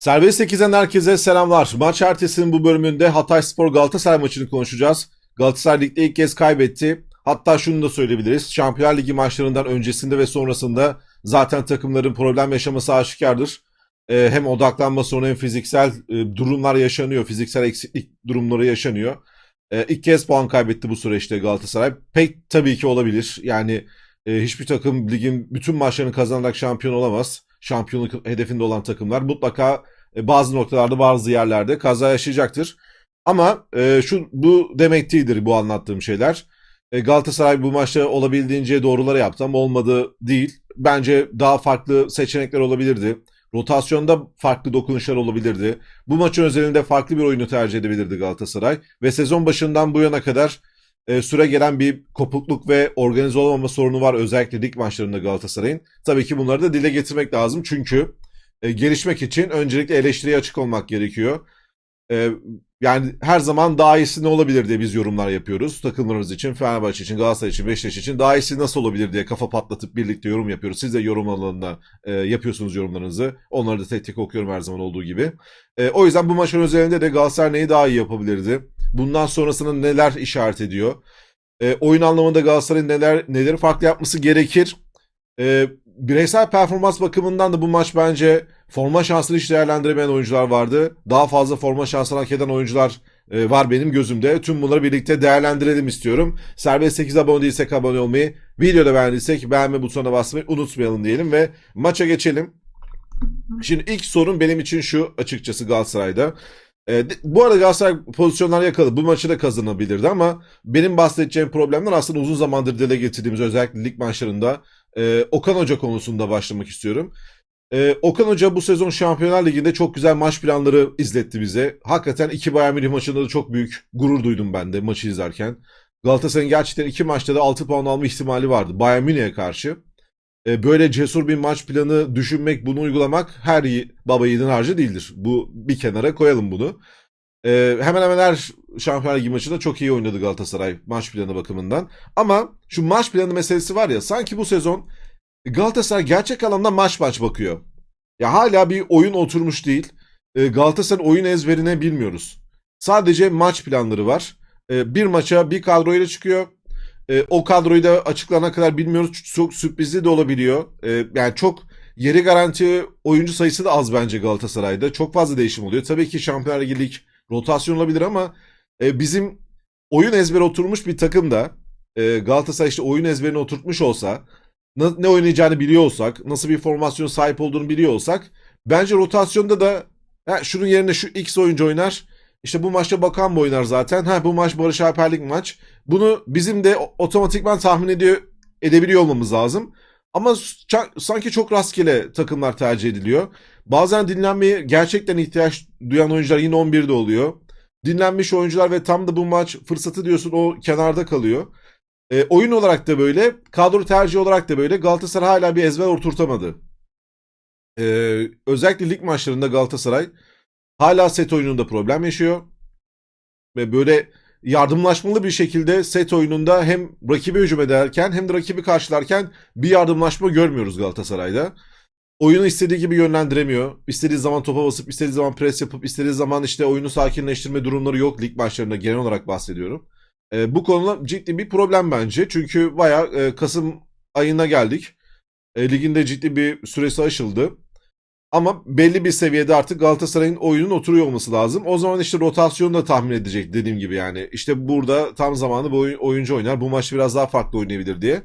Serbest 8'den herkese selamlar. Maç ertesinin bu bölümünde Hatay Spor Galatasaray maçını konuşacağız. Galatasaray Lig'de ilk kez kaybetti. Hatta şunu da söyleyebiliriz. Şampiyonlar Ligi maçlarından öncesinde ve sonrasında zaten takımların problem yaşaması aşikardır. Ee, hem odaklanma sorunu hem fiziksel e, durumlar yaşanıyor. Fiziksel eksiklik durumları yaşanıyor. Ee, ilk kez puan kaybetti bu süreçte Galatasaray. Pek tabii ki olabilir. Yani e, hiçbir takım ligin bütün maçlarını kazanarak şampiyon olamaz. Şampiyonluk hedefinde olan takımlar mutlaka e, bazı noktalarda bazı yerlerde kaza yaşayacaktır. Ama e, şu bu demek değildir bu anlattığım şeyler. E, Galatasaray bu maçta olabildiğince doğruları yaptı ama olmadı değil. Bence daha farklı seçenekler olabilirdi. Rotasyonda farklı dokunuşlar olabilirdi. Bu maçın özelinde farklı bir oyunu tercih edebilirdi Galatasaray. Ve sezon başından bu yana kadar e, süre gelen bir kopukluk ve organize olamama sorunu var özellikle lig maçlarında Galatasaray'ın. Tabii ki bunları da dile getirmek lazım çünkü e, gelişmek için öncelikle eleştiriye açık olmak gerekiyor. E, yani her zaman daha iyisi ne olabilir diye biz yorumlar yapıyoruz. Takımlarımız için, Fenerbahçe için, Galatasaray için, Beşiktaş için daha iyisi nasıl olabilir diye kafa patlatıp birlikte yorum yapıyoruz. Siz de yorum alanında e, yapıyorsunuz yorumlarınızı. Onları da tek tek okuyorum her zaman olduğu gibi. E, o yüzden bu maçın özelinde de Galatasaray neyi daha iyi yapabilirdi? Bundan sonrasında neler işaret ediyor? E, oyun anlamında Galatasaray'ın neler neleri farklı yapması gerekir? E, bireysel performans bakımından da bu maç bence forma şansını hiç değerlendiremeyen oyuncular vardı. Daha fazla forma şansını hak eden oyuncular e, var benim gözümde. Tüm bunları birlikte değerlendirelim istiyorum. Serbest 8 abone değilsek abone olmayı, videoda beğendiysek beğenme butonuna basmayı unutmayalım diyelim ve maça geçelim. Şimdi ilk sorun benim için şu açıkçası Galatasaray'da. E, bu arada Galatasaray pozisyonlar yakaladı. Bu maçı da kazanabilirdi ama benim bahsedeceğim problemler aslında uzun zamandır dile getirdiğimiz özellikle lig maçlarında e, Okan Hoca konusunda başlamak istiyorum. E, Okan Hoca bu sezon Şampiyonlar Ligi'nde çok güzel maç planları izletti bize. Hakikaten iki Bayern Münih maçında da çok büyük gurur duydum ben de maçı izlerken. Galatasaray'ın gerçekten iki maçta da 6 puan alma ihtimali vardı Bayern Münih'e karşı. E, böyle cesur bir maç planı düşünmek, bunu uygulamak her baba yiğidin harcı değildir. Bu bir kenara koyalım bunu. E, hemen hemen her Şampiyonlar Ligi maçında çok iyi oynadı Galatasaray maç planı bakımından. Ama şu maç planı meselesi var ya sanki bu sezon Galatasaray gerçek anlamda maç maç bakıyor. Ya hala bir oyun oturmuş değil. E, Galatasaray'ın oyun ezberine bilmiyoruz. Sadece maç planları var. E, bir maça bir kadroyla çıkıyor. E, o kadroyu da açıklanana kadar bilmiyoruz. Çok sürprizli de olabiliyor. E, yani çok yeri garanti oyuncu sayısı da az bence Galatasaray'da. Çok fazla değişim oluyor. Tabii ki Şampiyonlar Ligi lig rotasyon olabilir ama e, bizim oyun ezberi oturmuş bir takım da e, Galatasaray işte oyun ezberini oturtmuş olsa ne oynayacağını biliyor olsak, nasıl bir formasyon sahip olduğunu biliyor olsak bence rotasyonda da ha, şunun yerine şu X oyuncu oynar. İşte bu maçta Bakan mı zaten? Ha bu maç Barış Alper'lik maç. Bunu bizim de otomatikman tahmin ediyor edebiliyor olmamız lazım. Ama sanki çok rastgele takımlar tercih ediliyor. Bazen dinlenmeye gerçekten ihtiyaç duyan oyuncular yine 11'de oluyor. Dinlenmiş oyuncular ve tam da bu maç fırsatı diyorsun o kenarda kalıyor. E, oyun olarak da böyle, kadro tercihi olarak da böyle. Galatasaray hala bir ezber oturtamadı. E, özellikle lig maçlarında Galatasaray hala set oyununda problem yaşıyor. Ve böyle yardımlaşmalı bir şekilde set oyununda hem rakibi hücum ederken hem de rakibi karşılarken bir yardımlaşma görmüyoruz Galatasaray'da. Oyunu istediği gibi yönlendiremiyor. İstediği zaman topa basıp, istediği zaman pres yapıp, istediği zaman işte oyunu sakinleştirme durumları yok lig maçlarında genel olarak bahsediyorum. E, bu konuda ciddi bir problem bence. Çünkü bayağı e, Kasım ayına geldik. E, liginde ciddi bir süresi aşıldı. Ama belli bir seviyede artık Galatasaray'ın oyunun oturuyor olması lazım. O zaman işte rotasyonu da tahmin edecek dediğim gibi yani. İşte burada tam zamanı bu oyun- oyuncu oynar. Bu maç biraz daha farklı oynayabilir diye.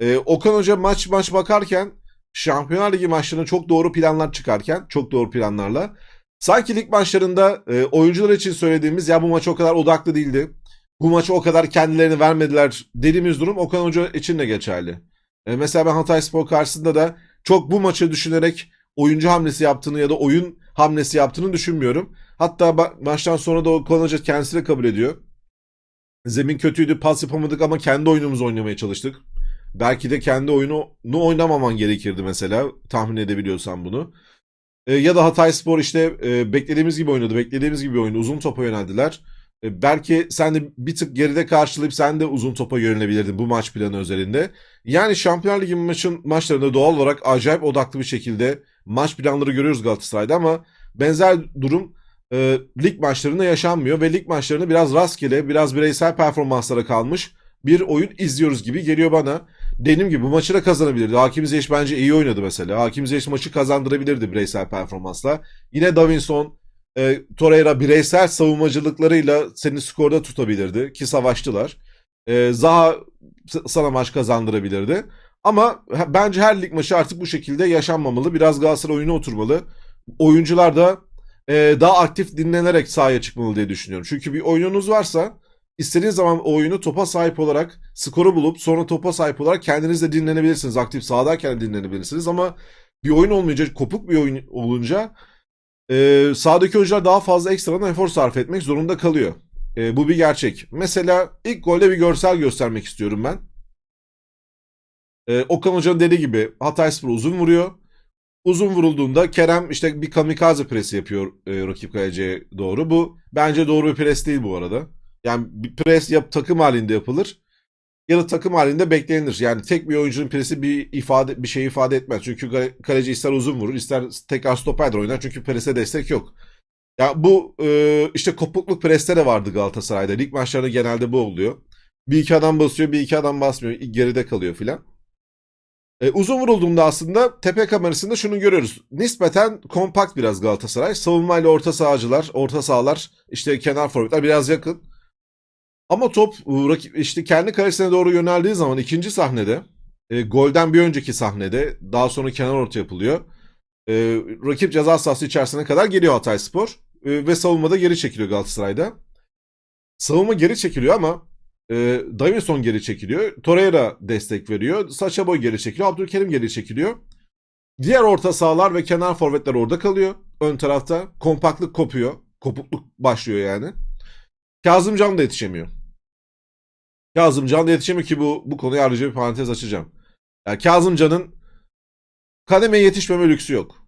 E, Okan Hoca maç maç bakarken Şampiyonlar Ligi maçlarına çok doğru planlar çıkarken, çok doğru planlarla sanki lig maçlarında e, oyuncular için söylediğimiz ya bu maç o kadar odaklı değildi. Bu maçı o kadar kendilerini vermediler dediğimiz durum Okan Hoca için de geçerli. E, mesela ben Hatay Spor karşısında da çok bu maçı düşünerek oyuncu hamlesi yaptığını ya da oyun hamlesi yaptığını düşünmüyorum. Hatta maçtan sonra da Okan Hoca kendisi de kabul ediyor. Zemin kötüydü, pas yapamadık ama kendi oyunumuzu oynamaya çalıştık. Belki de kendi oyunu oynamaman gerekirdi mesela tahmin edebiliyorsan bunu. E, ya da Hatay Spor işte e, beklediğimiz gibi oynadı. Beklediğimiz gibi oynadı. Uzun topa yöneldiler. E, belki sen de bir tık geride karşılayıp sen de uzun topa yönelebilirdin bu maç planı özelinde. Yani Şampiyonlar Ligi maçın, maçlarında doğal olarak acayip odaklı bir şekilde maç planları görüyoruz Galatasaray'da ama benzer durum e, lig maçlarında yaşanmıyor ve lig maçlarında biraz rastgele, biraz bireysel performanslara kalmış bir oyun izliyoruz gibi geliyor bana. Dediğim gibi bu maçı da kazanabilirdi. Hakim Ziyech bence iyi oynadı mesela. Hakim Ziyech maçı kazandırabilirdi bireysel performansla. Yine Davinson, e, Torreira bireysel savunmacılıklarıyla seni skorda tutabilirdi ki savaştılar. E, Zaha sana maç kazandırabilirdi. Ama bence her lig maçı artık bu şekilde yaşanmamalı. Biraz Galatasaray oyuna oturmalı. Oyuncular da e, daha aktif dinlenerek sahaya çıkmalı diye düşünüyorum. Çünkü bir oyununuz varsa istediğiniz zaman o oyunu topa sahip olarak skoru bulup sonra topa sahip olarak kendiniz de dinlenebilirsiniz. Aktif sahadayken de dinlenebilirsiniz ama bir oyun olmayınca, kopuk bir oyun olunca e, sahadaki oyuncular daha fazla ekstradan efor sarf etmek zorunda kalıyor. E, bu bir gerçek. Mesela ilk golde bir görsel göstermek istiyorum ben. E, Okan Hoca'nın dediği gibi Hatayspor uzun vuruyor. Uzun vurulduğunda Kerem işte bir kamikaze presi yapıyor e, rakip kaleciye doğru. Bu bence doğru bir pres değil bu arada. Yani bir pres yap takım halinde yapılır ya da takım halinde beklenir. Yani tek bir oyuncunun presi bir ifade bir şey ifade etmez. Çünkü kale- kaleci ister uzun vurur, ister tekrar stoperle oynar. Çünkü prese destek yok. Ya bu e, işte kopukluk preste de vardı Galatasaray'da. Lig maçlarında genelde bu oluyor. Bir iki adam basıyor, bir iki adam basmıyor. Geride kalıyor filan. E, uzun vurulduğunda aslında tepe kamerasında şunu görüyoruz. Nispeten kompakt biraz Galatasaray. Savunmayla orta sahacılar, orta sahalar, işte kenar forvetler biraz yakın. Ama top e, rakip işte kendi kalesine doğru yöneldiği zaman ikinci sahnede, e, golden bir önceki sahnede, daha sonra kenar orta yapılıyor. E, rakip ceza sahası içerisine kadar geliyor Hatayspor e, ve savunmada geri çekiliyor Galatasaray'da. Savunma geri çekiliyor ama e, Davinson geri çekiliyor. Torreira destek veriyor. Sacha Boy geri çekiliyor. Abdülkerim geri çekiliyor. Diğer orta sahalar ve kenar forvetler orada kalıyor. Ön tarafta kompaktlık kopuyor. Kopukluk başlıyor yani. Kazımcan da yetişemiyor. Kazımcan da yetişemiyor ki bu bu konuya ayrıca bir parantez açacağım. Yani Kazımcan'ın kademeye yetişmeme lüksü yok.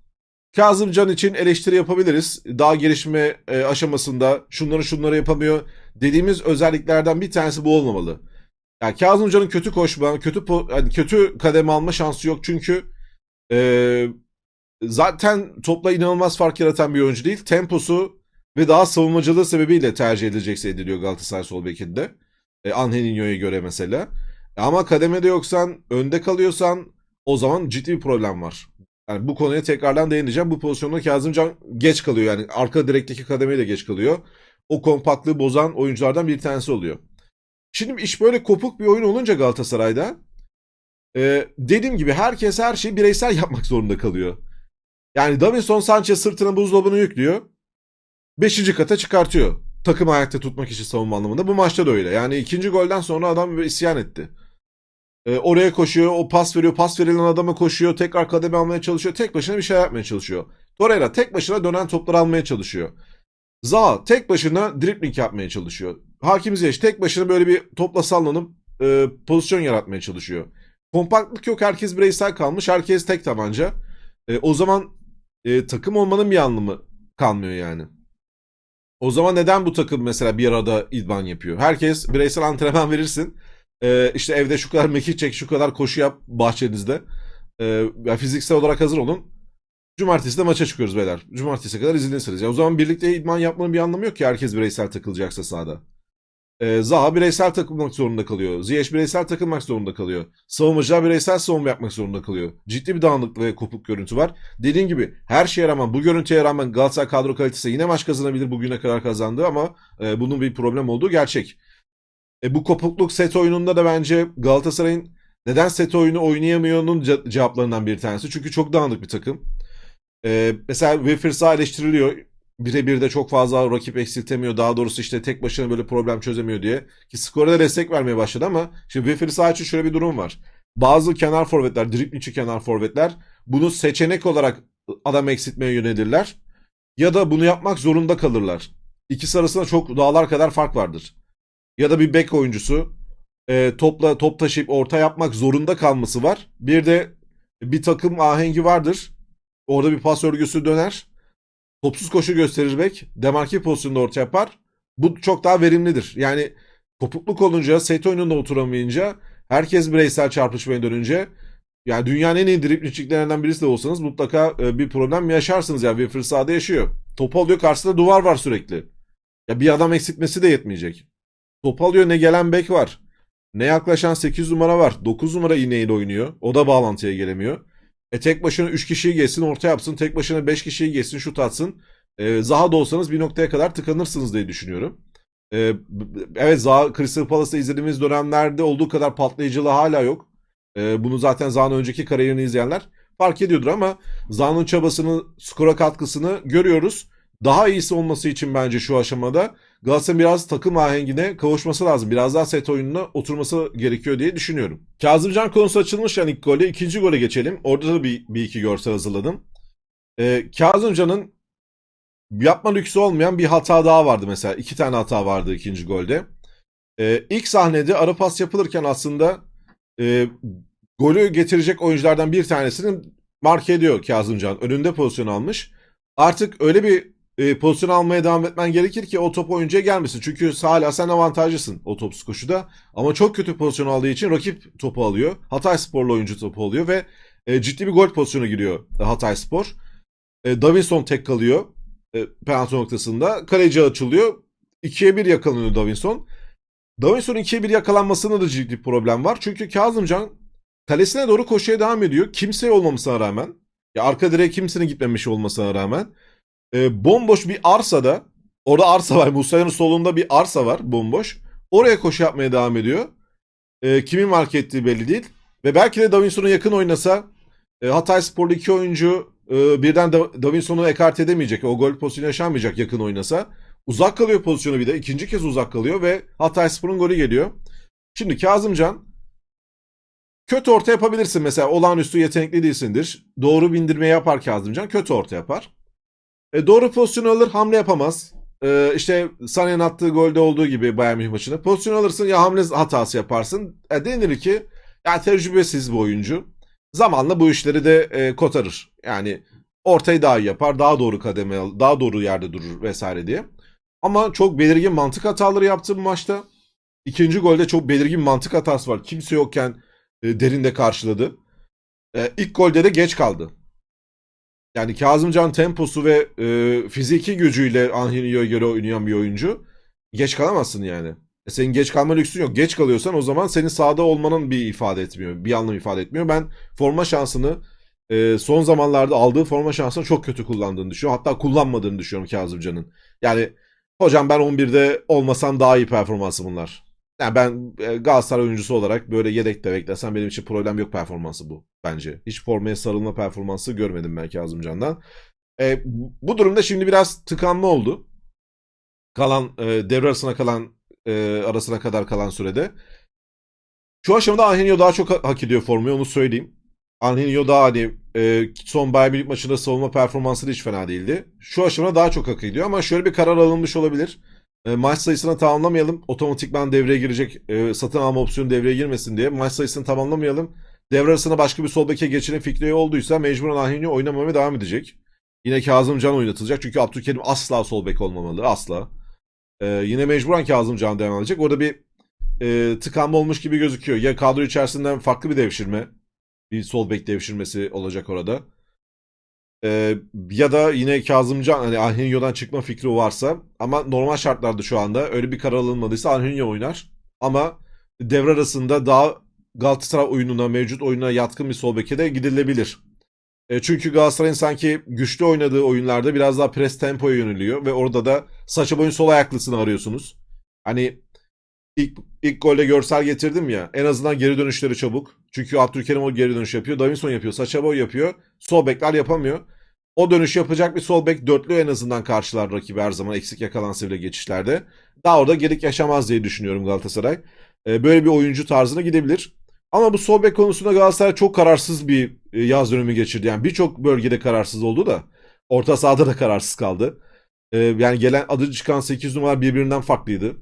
Kazımcan için eleştiri yapabiliriz. Daha gelişme e, aşamasında şunları şunları yapamıyor dediğimiz özelliklerden bir tanesi bu olmamalı. Yani Kazımcan'ın kötü koşma, kötü yani kötü kademe alma şansı yok çünkü e, zaten topla inanılmaz fark yaratan bir oyuncu değil. Temposu ve daha savunmacılığı sebebiyle tercih edilecekse ediliyor Galatasaray sol bekinde. E, Angelinho'ya göre mesela. Ama kademede yoksan, önde kalıyorsan o zaman ciddi bir problem var. Yani bu konuya tekrardan değineceğim. Bu pozisyonda Kazımcan geç kalıyor yani. Arka direkteki kademeye de geç kalıyor. O kompaktlığı bozan oyunculardan bir tanesi oluyor. Şimdi iş böyle kopuk bir oyun olunca Galatasaray'da e, dediğim gibi herkes her şeyi bireysel yapmak zorunda kalıyor. Yani Davinson Sanchez sırtına buzdolabını yüklüyor. Beşinci kata çıkartıyor. Takım ayakta tutmak için savunma anlamında. Bu maçta da öyle. Yani ikinci golden sonra adam isyan etti. E, oraya koşuyor, o pas veriyor, pas verilen adama koşuyor, tekrar kademe almaya çalışıyor. Tek başına bir şey yapmaya çalışıyor. Torreira tek başına dönen topları almaya çalışıyor. Zaha tek başına dribbling yapmaya çalışıyor. Hakim Ziyech tek başına böyle bir topla sallanıp e, pozisyon yaratmaya çalışıyor. Kompaktlık yok. Herkes bireysel kalmış. Herkes tek tabanca. E, o zaman e, takım olmanın bir anlamı kalmıyor yani. O zaman neden bu takım mesela bir arada idman yapıyor? Herkes bireysel antrenman verirsin. E, işte evde şu kadar mekik çek, şu kadar koşu yap bahçenizde. E, ya fiziksel olarak hazır olun. Cumartesi de maça çıkıyoruz beyler. Cumartesiye kadar izinlisiniz. Ya o zaman birlikte idman yapmanın bir anlamı yok ki herkes bireysel takılacaksa sahada. Ee, Zaha bireysel takılmak zorunda kalıyor. Ziyech bireysel takılmak zorunda kalıyor. Savunmacılar bireysel savunma yapmak zorunda kalıyor. Ciddi bir dağınıklık ve kopuk görüntü var. Dediğim gibi her şeye rağmen bu görüntüye rağmen Galatasaray kadro kalitesi yine maç kazanabilir bugüne kadar kazandı ama e, bunun bir problem olduğu gerçek. E, bu kopukluk set oyununda da bence Galatasaray'ın neden set oyunu oynayamıyor'nun ce- cevaplarından bir tanesi. Çünkü çok dağınık bir takım. Ee, mesela Zaha eleştiriliyor. Birebir de çok fazla rakip eksiltemiyor. Daha doğrusu işte tek başına böyle problem çözemiyor diye. Ki skora da destek vermeye başladı ama şimdi Wilfried Zaha için şöyle bir durum var. Bazı kenar forvetler, driblingçi kenar forvetler bunu seçenek olarak adam eksiltmeye yönelirler. Ya da bunu yapmak zorunda kalırlar. İkisi arasında çok dağlar kadar fark vardır. Ya da bir bek oyuncusu e, topla top taşıyıp orta yapmak zorunda kalması var. Bir de bir takım ahengi vardır. Orada bir pas örgüsü döner. Topsuz koşu gösterir bek. Demarki pozisyonda orta yapar. Bu çok daha verimlidir. Yani kopukluk olunca, set oyununda oturamayınca, herkes bireysel çarpışmaya dönünce yani dünyanın en iyi driblingçiklerinden birisi de olsanız mutlaka e, bir problem yaşarsınız. Yani Wilfried Zaha'da yaşıyor. Topu alıyor karşısında duvar var sürekli. Ya bir adam eksiltmesi de yetmeyecek. Topu alıyor ne gelen bek var. Ne yaklaşan 8 numara var. 9 numara iğneyle oynuyor. O da bağlantıya gelemiyor. E tek başına 3 kişiyi geçsin orta yapsın. Tek başına 5 kişiyi geçsin şut atsın. E, Zaha da olsanız bir noktaya kadar tıkanırsınız diye düşünüyorum. E, evet Zaha Crystal Palace'da izlediğimiz dönemlerde olduğu kadar patlayıcılığı hala yok. E, bunu zaten Zaha'nın önceki kariyerini izleyenler fark ediyordur ama Zaha'nın çabasını, skora katkısını görüyoruz. Daha iyisi olması için bence şu aşamada Galatasaray'ın biraz takım ahengine kavuşması lazım. Biraz daha set oyununa oturması gerekiyor diye düşünüyorum. Kazımcan konusu açılmış yani ilk golde. ikinci gole geçelim. Orada da bir, bir iki görsel hazırladım. Ee, Kazımcan'ın yapma lüksü olmayan bir hata daha vardı mesela. İki tane hata vardı ikinci golde. Ee, ilk sahnede ara pas yapılırken aslında e, golü getirecek oyunculardan bir tanesini mark ediyor Kazımcan. Önünde pozisyon almış. Artık öyle bir e, pozisyon almaya devam etmen gerekir ki o top oyuncuya gelmesin. Çünkü hala sen avantajlısın o topsuz koşuda. Ama çok kötü pozisyon aldığı için rakip topu alıyor. Hatay Sporlu oyuncu topu alıyor ve e, ciddi bir gol pozisyonu giriyor Hatay Spor. E, Davinson tek kalıyor e, penaltı noktasında. Kaleci açılıyor. 2'ye 1 yakalanıyor Davinson. Davinson'un 2'ye 1 yakalanmasında da ciddi problem var. Çünkü Kazımcan kalesine doğru koşuya devam ediyor. Kimse olmamasına rağmen. Ya arka direğe kimsenin gitmemiş olmasına rağmen e, bomboş bir arsada orada arsa var. Musa'nın solunda bir arsa var bomboş. Oraya koşu yapmaya devam ediyor. E, kimin mark ettiği belli değil. Ve belki de Davinson'a yakın oynasa e, Hatay Spor'da iki oyuncu e, birden Da- Davinson'u ekart edemeyecek. O gol pozisyonu yaşanmayacak yakın oynasa. Uzak kalıyor pozisyonu bir de. ikinci kez uzak kalıyor ve Hatay Spor'un golü geliyor. Şimdi Kazımcan kötü orta yapabilirsin mesela. Olağanüstü yetenekli değilsindir. Doğru bindirme yapar Kazımcan. Kötü orta yapar. E, doğru pozisyonu alır hamle yapamaz. E, işte Sané'nin attığı golde olduğu gibi Bayern Münih maçında. Pozisyon alırsın ya hamle hatası yaparsın. E, denir ki ya tecrübesiz bir oyuncu. Zamanla bu işleri de e, kotarır. Yani ortayı daha iyi yapar, daha doğru kademe daha doğru yerde durur vesaire diye. Ama çok belirgin mantık hataları yaptı bu maçta. İkinci golde çok belirgin mantık hatası var. Kimse yokken e, derinde karşıladı. E, ilk golde de geç kaldı. Yani Kazımcan temposu ve e, fiziki gücüyle Angelino'ya göre oynayan bir oyuncu. Geç kalamazsın yani. E, senin geç kalma lüksün yok. Geç kalıyorsan o zaman senin sahada olmanın bir ifade etmiyor. Bir anlam ifade etmiyor. Ben forma şansını e, son zamanlarda aldığı forma şansını çok kötü kullandığını düşünüyorum. Hatta kullanmadığını düşünüyorum Kazımcan'ın. Yani hocam ben 11'de olmasam daha iyi performansı bunlar. Yani ben e, Galatasaray oyuncusu olarak böyle yedekte beklesem benim için problem yok performansı bu bence. Hiç formaya sarılma performansı görmedim ben Kazımcan'dan. E, bu durumda şimdi biraz tıkanma oldu. Kalan e, devre arasına kalan e, arasına kadar kalan sürede. Şu aşamada Angelino daha çok ha- hak ediyor formayı onu söyleyeyim. Angelino daha hani e, son Bayern Münih maçında savunma performansı da hiç fena değildi. Şu aşamada daha çok hak ediyor ama şöyle bir karar alınmış olabilir. E, maç sayısını tamamlamayalım. Otomatikman devreye girecek e, satın alma opsiyonu devreye girmesin diye. Maç sayısını tamamlamayalım. Devre arasına başka bir sol beke geçirin fikri olduysa mecburen Angelino oynamamaya devam edecek. Yine Kazımcan oynatılacak. Çünkü Abdülkerim asla sol bek olmamalı. Asla. E, yine mecburen Kazımcan devam edecek. Orada bir e, tıkanma olmuş gibi gözüküyor. Ya kadro içerisinden farklı bir devşirme. Bir sol bek devşirmesi olacak orada. Ee, ya da yine Kazımcan hani Angelino'dan çıkma fikri varsa ama normal şartlarda şu anda öyle bir karar alınmadıysa Angelino oynar. Ama devre arasında daha Galatasaray oyununa, mevcut oyuna yatkın bir sol beke de gidilebilir. E, çünkü Galatasaray'ın sanki güçlü oynadığı oyunlarda biraz daha pres tempoya yöneliyor ve orada da Sacha Boey'un sol ayaklısını arıyorsunuz. Hani ilk, ilk golde görsel getirdim ya en azından geri dönüşleri çabuk. Çünkü Abdülkerim o geri dönüş yapıyor. Davinson yapıyor. Sacha Boey yapıyor. Sol bekler yapamıyor. O dönüş yapacak bir sol bek dörtlü en azından karşılar rakibi her zaman eksik yakalansa bile geçişlerde. Daha orada gerek yaşamaz diye düşünüyorum Galatasaray. Ee, böyle bir oyuncu tarzına gidebilir. Ama bu sol bek konusunda Galatasaray çok kararsız bir e, yaz dönemi geçirdi. Yani birçok bölgede kararsız oldu da orta sahada da kararsız kaldı. Ee, yani gelen adı çıkan 8 numara birbirinden farklıydı.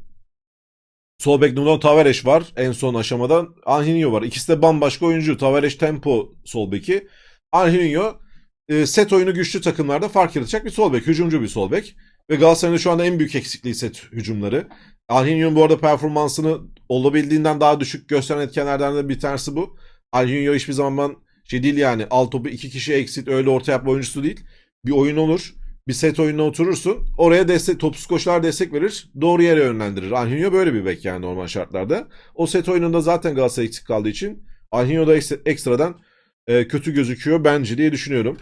Sol bek Nuno Tavares var en son aşamadan. Angelino var. İkisi de bambaşka oyuncu. Tavares tempo sol beki. Angelino e, set oyunu güçlü takımlarda fark yaratacak bir sol bek. Hücumcu bir sol bek. Ve Galatasaray'ın şu anda en büyük eksikliği set hücumları. Angelino'nun bu arada performansını olabildiğinden daha düşük gösteren etkenlerden de bir tanesi bu. Angelino hiçbir zaman şey değil yani. Alt topu iki kişi eksit öyle orta yapma oyuncusu değil. Bir oyun olur. bir set oyununa oturursun. Oraya destek, topsuz koşular destek verir. Doğru yere yönlendirir. Anhinho böyle bir bek yani normal şartlarda. O set oyununda zaten Galatasaray eksik kaldığı için Anhinho da ekstra- ekstradan e, kötü gözüküyor bence diye düşünüyorum.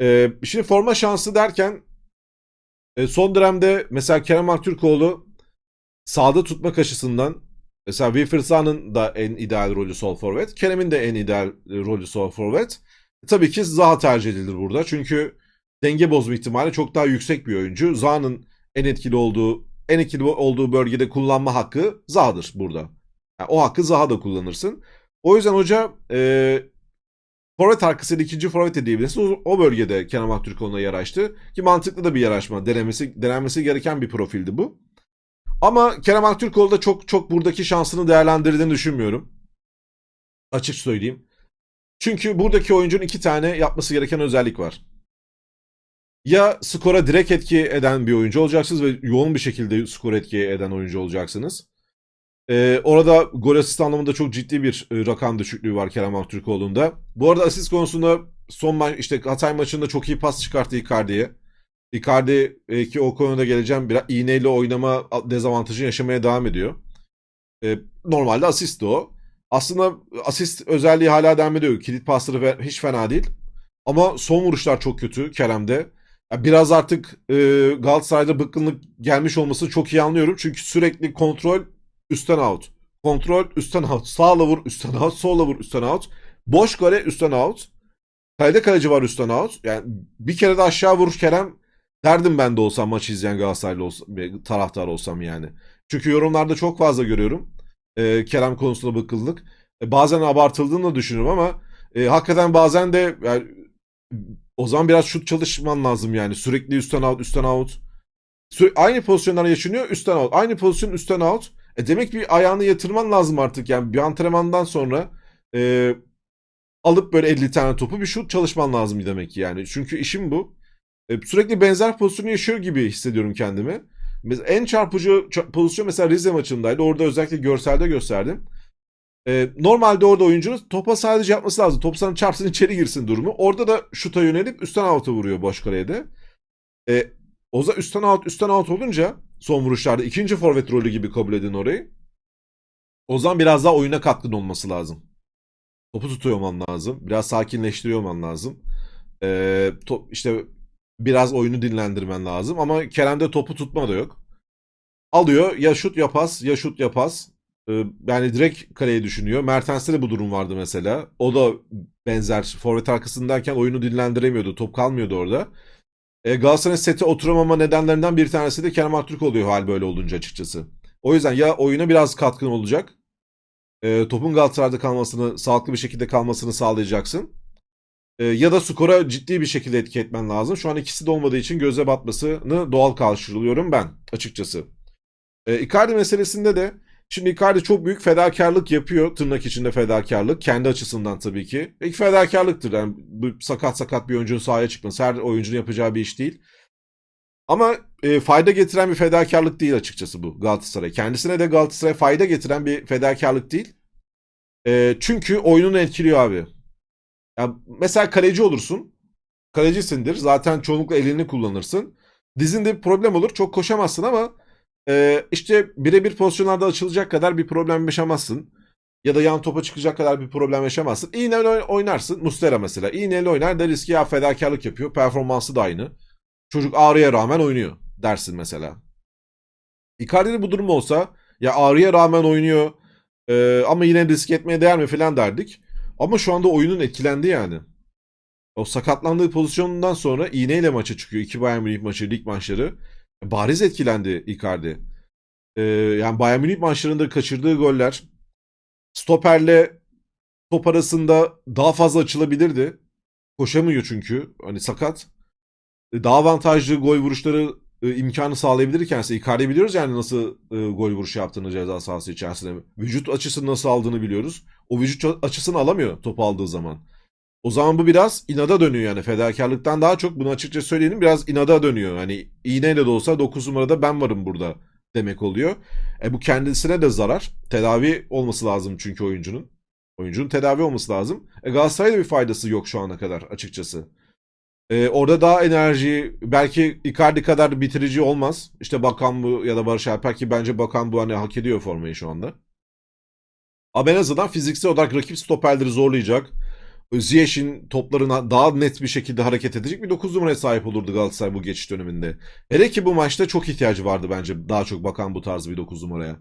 E, şimdi forma şansı derken e, son dönemde mesela Kerem Aktürkoğlu sağda tutmak açısından mesela Wilfried da en ideal rolü sol forvet. Kerem'in de en ideal rolü sol forvet. Tabii ki Zaha tercih edilir burada. Çünkü denge bozma ihtimali çok daha yüksek bir oyuncu. Zaha'nın en etkili olduğu en etkili olduğu bölgede kullanma hakkı Zaha'dır burada. Yani o hakkı Zaha'da kullanırsın. O yüzden hoca e, forvet arkasıyla ikinci forvet de diyebilirsin. O, o bölgede Kenan Aktürkoğlu'na yer açtı. Ki mantıklı da bir yer açma. Denemesi, denenmesi gereken bir profildi bu. Ama Kerem Aktürkoğlu da çok çok buradaki şansını değerlendirdiğini düşünmüyorum. Açık söyleyeyim. Çünkü buradaki oyuncunun iki tane yapması gereken özellik var. Ya skora direkt etki eden bir oyuncu olacaksınız ve yoğun bir şekilde skor etki eden oyuncu olacaksınız. Ee, orada gol asist anlamında çok ciddi bir e, rakam düşüklüğü var Kerem Aktürkoğlu'nda. Bu arada asist konusunda son maç işte Hatay maçında çok iyi pas çıkarttı Icardi'ye. Icardi e, ki o konuda geleceğim biraz iğneyle oynama dezavantajı yaşamaya devam ediyor. E, normalde asist o. Aslında asist özelliği hala devam ediyor. Kilit pasları hiç fena değil. Ama son vuruşlar çok kötü Kerem'de. Ya Biraz artık e, Galatasaray'da bıkkınlık gelmiş olmasını çok iyi anlıyorum. Çünkü sürekli kontrol üstten out. Kontrol üstten out. Sağla vur üstten out. Sola vur üstten out. Boş kale üstten out. Kalede kaleci var üstten out. Yani bir kere de aşağı vurur Kerem derdim ben de olsam maçı izleyen Galatasaraylı olsam, taraftar olsam yani. Çünkü yorumlarda çok fazla görüyorum. e, Kerem konusunda bıkkınlık. E, bazen abartıldığını da düşünüyorum ama e, hakikaten bazen de yani, o zaman biraz şut çalışman lazım yani. Sürekli üstten out, üstten out. Süre- aynı pozisyonlar yaşanıyor, üstten out. Aynı pozisyon üstten out. E demek bir ayağını yatırman lazım artık yani bir antrenmandan sonra e, alıp böyle 50 tane topu bir şut çalışman lazım demek ki yani. Çünkü işim bu. E, sürekli benzer pozisyonu yaşıyor gibi hissediyorum kendimi. Mesela en çarpıcı ça- pozisyon mesela Rize maçındaydı. Orada özellikle görselde gösterdim. E, normalde orada oyuncunun topa sadece yapması lazım. Top sana çarpsın içeri girsin durumu. Orada da şuta yönelip üstten out'a vuruyor boş de. E, Oza üstten out üstten out olunca son vuruşlarda ikinci forvet rolü gibi kabul edin orayı. O zaman biraz daha oyuna katkın olması lazım. Topu tutuyor olman lazım. Biraz sakinleştiriyor olman lazım. Ee, top, işte biraz oyunu dinlendirmen lazım. Ama Kerem'de topu tutma da yok. Alıyor ya şut ya pas ya şut ya pas. Ee, yani direkt kaleye düşünüyor. Mertens'te de bu durum vardı mesela. O da benzer. Forvet arkasındayken oyunu dinlendiremiyordu. Top kalmıyordu orada. E, Galatasaray'ın sete oturamama nedenlerinden bir tanesi de Kerem Aktürk oluyor hal böyle olunca açıkçası. O yüzden ya oyuna biraz katkın olacak. e, topun Galatasaray'da kalmasını, sağlıklı bir şekilde kalmasını sağlayacaksın. E, ya da skora ciddi bir şekilde etki etmen lazım. Şu an ikisi de olmadığı için göze batmasını doğal karşılıyorum ben açıkçası. E, Icardi meselesinde de şimdi Icardi çok büyük fedakarlık yapıyor. Tırnak içinde fedakarlık. Kendi açısından tabii ki. İlk fedakarlıktır. Yani bu sakat sakat bir oyuncunun sahaya çıkması her oyuncunun yapacağı bir iş değil. Ama e, fayda getiren bir fedakarlık değil açıkçası bu Galatasaray. Kendisine de Galatasaray fayda getiren bir fedakarlık değil. E, çünkü oyununu etkiliyor abi. Ya mesela kaleci olursun. Kalecisindir. Zaten çoğunlukla elini kullanırsın. Dizinde bir problem olur. Çok koşamazsın ama e, işte birebir pozisyonlarda açılacak kadar bir problem yaşamazsın. Ya da yan topa çıkacak kadar bir problem yaşamazsın. İğneyle oy- oynarsın. Mustera mesela. İğneyle oynar deriz ki ya fedakarlık yapıyor. Performansı da aynı. Çocuk ağrıya rağmen oynuyor dersin mesela. Icardi'de bu durum olsa ya ağrıya rağmen oynuyor e, ama yine risk etmeye değer mi falan derdik. Ama şu anda oyunun etkilendi yani. O sakatlandığı pozisyonundan sonra iğneyle maça çıkıyor. İki Bayern Münih maçı, lig maçları. Bariz etkilendi Icardi. E, yani Bayern Münih maçlarında kaçırdığı goller stoperle top arasında daha fazla açılabilirdi. Koşamıyor çünkü. Hani sakat daha avantajlı gol vuruşları e, imkanı sağlayabilirken ise Icardi biliyoruz yani nasıl e, gol vuruşu yaptığını ceza sahası içerisinde. Vücut açısını nasıl aldığını biliyoruz. O vücut açısını alamıyor topu aldığı zaman. O zaman bu biraz inada dönüyor yani fedakarlıktan daha çok bunu açıkça söyleyelim biraz inada dönüyor. Hani iğneyle de olsa 9 numarada ben varım burada demek oluyor. E bu kendisine de zarar. Tedavi olması lazım çünkü oyuncunun. Oyuncunun tedavi olması lazım. E Galatasaray'da bir faydası yok şu ana kadar açıkçası. Ee, orada daha enerji belki Icardi kadar bitirici olmaz. İşte Bakan bu ya da Barış Alper ki bence Bakan bu hani hak ediyor formayı şu anda. Ama en azından fiziksel olarak rakip stoperleri zorlayacak. Ziyech'in toplarına daha net bir şekilde hareket edecek bir 9 numaraya sahip olurdu Galatasaray bu geçiş döneminde. Hele ki bu maçta çok ihtiyacı vardı bence daha çok bakan bu tarz bir 9 numaraya.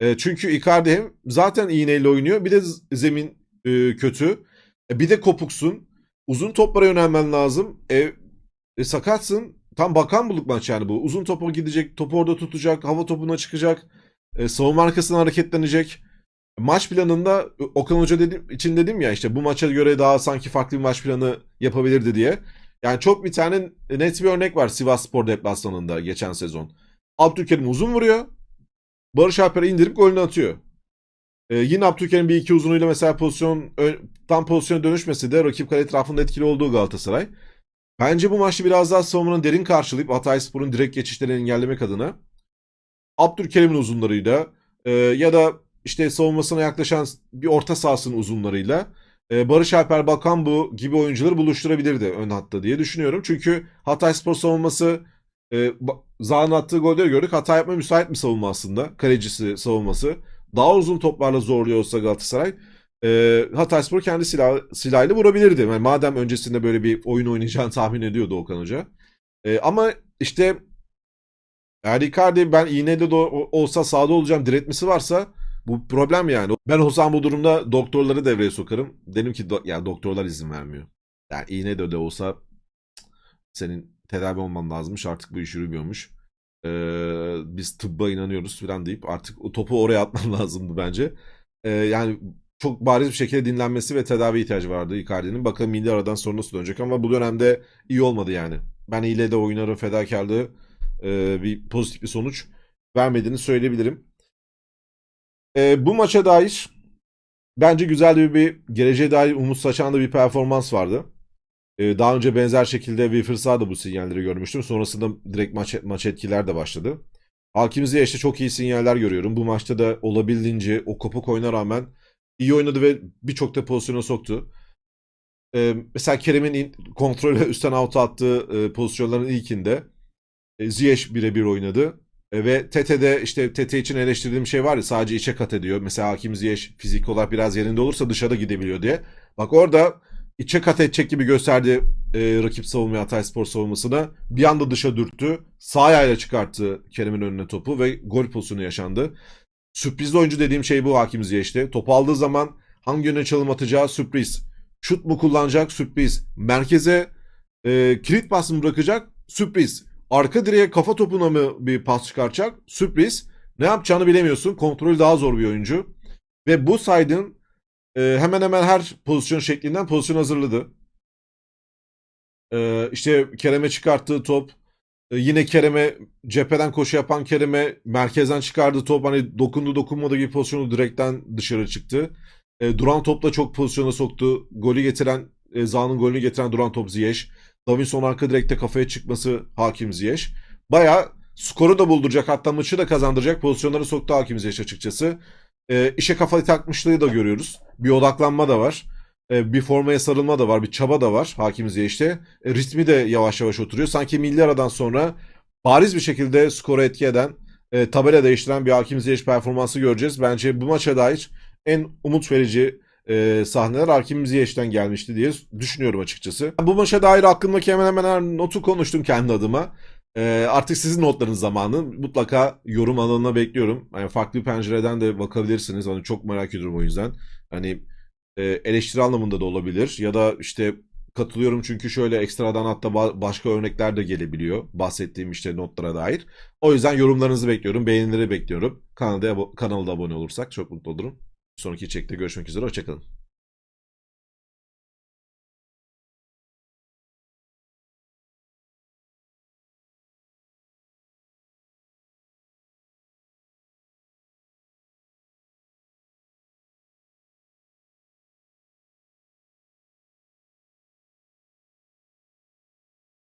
E, çünkü Icardi hem zaten iğneyle oynuyor bir de zemin e, kötü. E, bir de kopuksun. Uzun toplara yönelmen lazım. E, e, sakatsın. Tam bakan bulduk maç yani bu. Uzun topa gidecek, topu orada tutacak, hava topuna çıkacak. E, savunma arkasından hareketlenecek. Maç planında Okan Hoca dedim, için dedim ya işte bu maça göre daha sanki farklı bir maç planı yapabilirdi diye. Yani çok bir tane net bir örnek var Sivas Spor deplasmanında geçen sezon. Abdülkerim uzun vuruyor. Barış Alper'e indirip golünü atıyor. Ee, yine Abdülkerim bir iki uzunuyla mesela pozisyon tam pozisyona dönüşmesi de rakip kale etrafında etkili olduğu Galatasaray. Bence bu maçta biraz daha savunmanın derin karşılayıp Hatayspor'un direkt geçişlerini engellemek adına Abdülkerim'in uzunlarıyla e, ya da işte savunmasına yaklaşan bir orta sahasının uzunlarıyla e, Barış Alper Bakan bu gibi oyuncuları buluşturabilirdi ön hatta diye düşünüyorum. Çünkü Hatayspor savunması e, Zaha'nın attığı golleri gördük. Hata yapma müsait bir savunma aslında. Kalecisi savunması. Daha uzun toplarla zorluyor olsa Galatasaray e, Hatayspor kendi silah, silahıyla vurabilirdi. Yani madem öncesinde böyle bir oyun oynayacağını tahmin ediyordu Okan Hoca. E, ama işte eğer Icardi ben iğneyle de olsa sahada olacağım diretmesi varsa bu problem yani. Ben olsam bu durumda doktorları devreye sokarım. Dedim ki do- yani doktorlar izin vermiyor. Yani iğne de de olsa senin tedavi olman lazımmış artık bu iş yürümüyormuş. Ee, biz tıbba inanıyoruz falan deyip artık o topu oraya atman lazımdı bence. Ee, yani çok bariz bir şekilde dinlenmesi ve tedavi ihtiyacı vardı Icardi'nin. Bakalım milli aradan sonra nasıl dönecek ama bu dönemde iyi olmadı yani. Ben ile de oynarım fedakarlığı e, bir pozitif bir sonuç vermediğini söyleyebilirim. E, bu maça dair bence güzel bir, bir geleceğe dair umut saçan da bir performans vardı. E, daha önce benzer şekilde Wilfried Zaha da bu sinyalleri görmüştüm. Sonrasında direkt maç, maç etkiler de başladı. Hakim Ziyech'te çok iyi sinyaller görüyorum. Bu maçta da olabildiğince o kopuk oyuna rağmen iyi oynadı ve birçok da pozisyona soktu. E, mesela Kerem'in in- kontrolü üstten out'a attığı e, pozisyonların ilkinde e, Ziyech birebir oynadı. E, ve Tete'de işte Tete için eleştirdiğim şey var ya sadece içe kat ediyor. Mesela Hakim Ziyech fizik olarak biraz yerinde olursa dışarıda gidebiliyor diye. Bak orada içe kat edecek gibi gösterdi e, rakip savunmaya Hatayspor savunmasına. Bir anda dışa dürttü. Sağ ayağıyla çıkarttı Kerem'in önüne topu ve gol pozisyonu yaşandı. Sürprizli oyuncu dediğim şey bu Hakim Ziyech'te. Topu aldığı zaman hangi yöne çalım atacağı sürpriz. Şut mu kullanacak sürpriz. Merkeze e, kilit pas mı bırakacak sürpriz. Arka direğe kafa topuna mı bir pas çıkaracak sürpriz. Ne yapacağını bilemiyorsun. Kontrolü daha zor bir oyuncu. Ve bu saydığın e, hemen hemen her pozisyon şeklinden pozisyon hazırladı. E, işte Kerem'e çıkarttığı top. e, yine Kerem'e cepheden koşu yapan Kerem'e merkezden çıkardığı top hani dokundu dokunmadı gibi pozisyonu direkten dışarı çıktı. E, duran topla çok pozisyona soktu. Golü getiren e, Zaha'nın golünü getiren duran top Ziyech. Davinson arka direkte kafaya çıkması Hakim Ziyech. Baya skoru da bulduracak hatta maçı da kazandıracak pozisyonları soktu Hakim Ziyech açıkçası. E, işe kafayı takmışlığı da görüyoruz. Bir odaklanma da var. E, bir formaya sarılma da var. Bir çaba da var Hakim Ziyech'te. E, ritmi de yavaş yavaş oturuyor. Sanki milli aradan sonra bariz bir şekilde skoru etki eden, e, tabela değiştiren bir Hakim Ziyech performansı göreceğiz. Bence bu maça dair en umut verici e, sahneler Hakim Ziyech'ten gelmişti diye düşünüyorum açıkçası. Bu maça dair aklımdaki hemen hemen her notu konuştum kendi adıma. E, artık sizin notlarınız zamanı. Mutlaka yorum alanına bekliyorum. Yani farklı bir pencereden de bakabilirsiniz. Hani çok merak ediyorum o yüzden. Hani e, eleştiri anlamında da olabilir. Ya da işte katılıyorum çünkü şöyle ekstradan hatta ba- başka örnekler de gelebiliyor. Bahsettiğim işte notlara dair. O yüzden yorumlarınızı bekliyorum. Beğenileri bekliyorum. Kanalda, kanalda abone olursak çok mutlu olurum. Sonraki içerikte görüşmek üzere. Hoşçakalın.